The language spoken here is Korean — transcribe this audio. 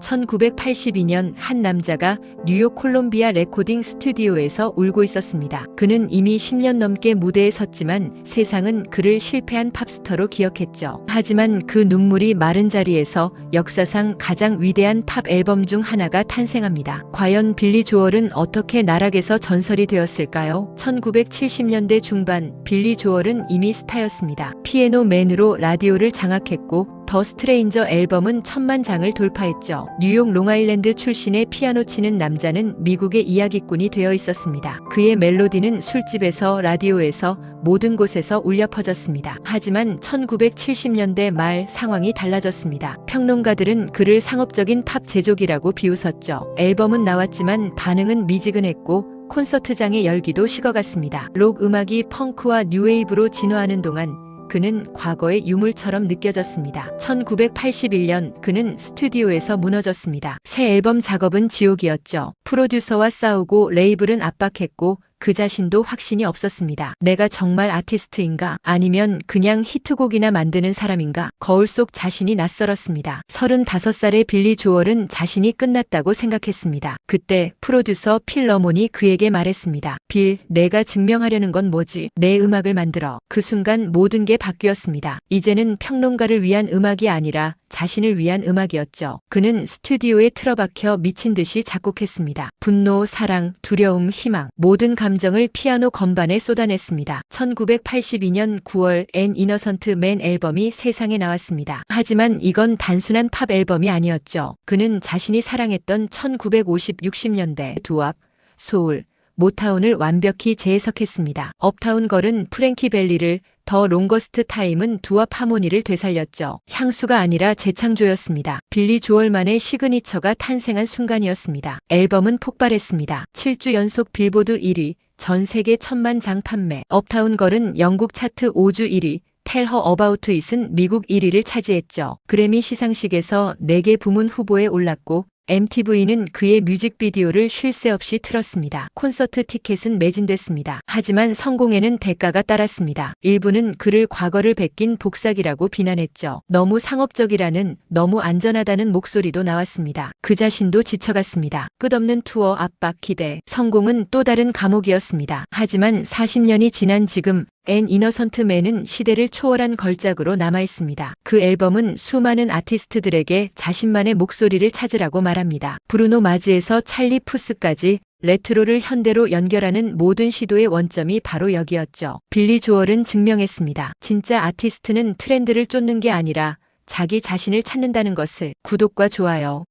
1982년 한 남자가 뉴욕 콜롬비아 레코딩 스튜디오에서 울고 있었습니다. 그는 이미 10년 넘게 무대에 섰지만 세상은 그를 실패한 팝스터로 기억했죠. 하지만 그 눈물이 마른 자리에서 역사상 가장 위대한 팝 앨범 중 하나가 탄생합니다. 과연 빌리 조얼은 어떻게 나락에서 전설이 되었을까요? 1970년대 중반 빌리 조얼은 이미 스타였습니다. 피에노 맨으로 라디오를 장악했고 더 스트레인저 앨범은 천만 장을 돌파했죠. 뉴욕 롱아일랜드 출신의 피아노 치는 남자는 미국의 이야기꾼이 되어 있었습니다. 그의 멜로디는 술집에서 라디오에서 모든 곳에서 울려 퍼졌습니다. 하지만 1970년대 말 상황이 달라졌습니다. 평론가들은 그를 상업적인 팝 제조기라고 비웃었죠. 앨범은 나왔지만 반응은 미지근했고 콘서트장의 열기도 식어갔습니다. 록 음악이 펑크와 뉴웨이브로 진화하는 동안 그는 과거의 유물처럼 느껴졌습니다. 1981년 그는 스튜디오에서 무너졌습니다. 새 앨범 작업은 지옥이었죠. 프로듀서와 싸우고 레이블은 압박했고 그 자신도 확신이 없었습니다. 내가 정말 아티스트인가? 아니면 그냥 히트곡이나 만드는 사람인가? 거울 속 자신이 낯설었습니다. 35살의 빌리 조얼은 자신이 끝났다고 생각했습니다. 그때 프로듀서 필 러몬이 그에게 말했습니다. 빌, 내가 증명하려는 건 뭐지? 내 음악을 만들어. 그 순간 모든 게 바뀌었습니다. 이제는 평론가를 위한 음악이 아니라 자신을 위한 음악이었죠. 그는 스튜디오에 틀어박혀 미친 듯이 작곡했습니다. 분노, 사랑, 두려움, 희망, 모든 감 정을 피아노 건반에 쏟아냈습니다. 1982년 9월 앤 이너선트 맨 앨범이 세상에 나왔습니다. 하지만 이건 단순한 팝 앨범이 아니었죠. 그는 자신이 사랑했던 1950, 60년대 두압, 소울, 모타운을 완벽히 재해석했습니다. 업타운 걸은 프랭키 벨리를 더 롱거스트 타임은 두압 하모니를 되살렸죠. 향수가 아니라 재창조였습니다. 빌리 조얼만의 시그니처가 탄생한 순간이었습니다. 앨범은 폭발했습니다. 7주 연속 빌보드 1위, 전 세계 천만 장 판매. 업타운 걸은 영국 차트 5주 1위, 텔허 어바우트 잇은 미국 1위를 차지했죠. 그래미 시상식에서 4개 부문 후보에 올랐고 MTV는 그의 뮤직비디오를 쉴 새 없이 틀었습니다. 콘서트 티켓은 매진됐습니다. 하지만 성공에는 대가가 따랐습니다. 일부는 그를 과거를 베낀 복사기라고 비난했죠. 너무 상업적이라는, 너무 안전하다는 목소리도 나왔습니다. 그 자신도 지쳐갔습니다. 끝없는 투어 압박 기대. 성공은 또 다른 감옥이었습니다. 하지만 40년이 지난 지금 앤 이너선트 맨은 시대를 초월한 걸작으로 남아있습니다. 그 앨범은 수많은 아티스트들에게 자신만의 목소리를 찾으라고 말합니다. 브루노 마즈에서 찰리 푸스까지 레트로를 현대로 연결하는 모든 시도의 원점이 바로 여기였죠. 빌리 조얼은 증명했습니다. 진짜 아티스트는 트렌드를 쫓는 게 아니라 자기 자신을 찾는다는 것을 구독과 좋아요